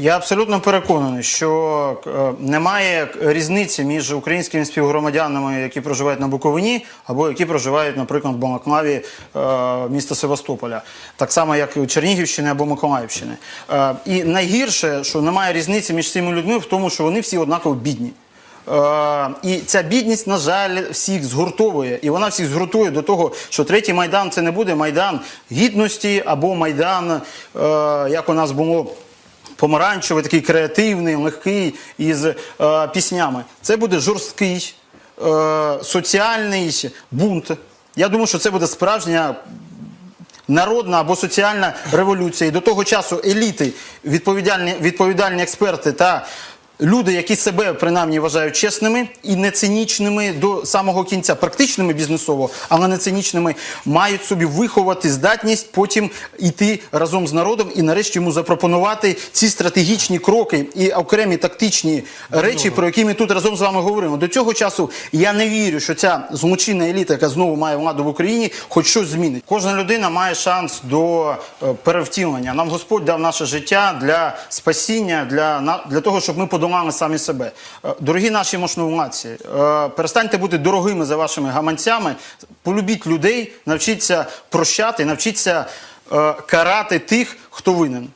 Я абсолютно переконаний, що е, немає різниці між українськими співгромадянами, які проживають на Буковині, або які проживають, наприклад, в Балаклаві е, міста Севастополя, так само, як і у Чернігівщини або Миколаївщини. Е, і найгірше, що немає різниці між цими людьми в тому, що вони всі однаково бідні. І ця бідність, на жаль, всіх згуртовує, і вона всіх згуртує до того, що третій майдан це не буде майдан гідності або майдан, як у нас було. Помаранчевий, такий креативний, легкий із е, піснями. Це буде жорсткий е, соціальний бунт. Я думаю, що це буде справжня народна або соціальна революція. І до того часу еліти, відповідальні, відповідальні експерти та люди, які себе принаймні вважають чесними і не цинічними до самого кінця, практичними бізнесово, але не цинічними, мають собі виховати здатність потім іти разом з народом і нарешті йому запропонувати ці стратегічні кроки і окремі тактичні речі, про які ми тут разом з вами говоримо. До цього часу я не вірю, що ця злочинна еліта, яка знову має владу в Україні, хоч щось змінить. Кожна людина має шанс до е, перевтілення. Нам Господь дав наше життя для спасіння, для, для того, щоб ми подолали самі себе. Е, Дорогі наші можновладці, е, перестаньте бути дорогими за вашими гаманцями, полюбіть людей, навчіться прощати, навчіться е, карати тих, хто винен.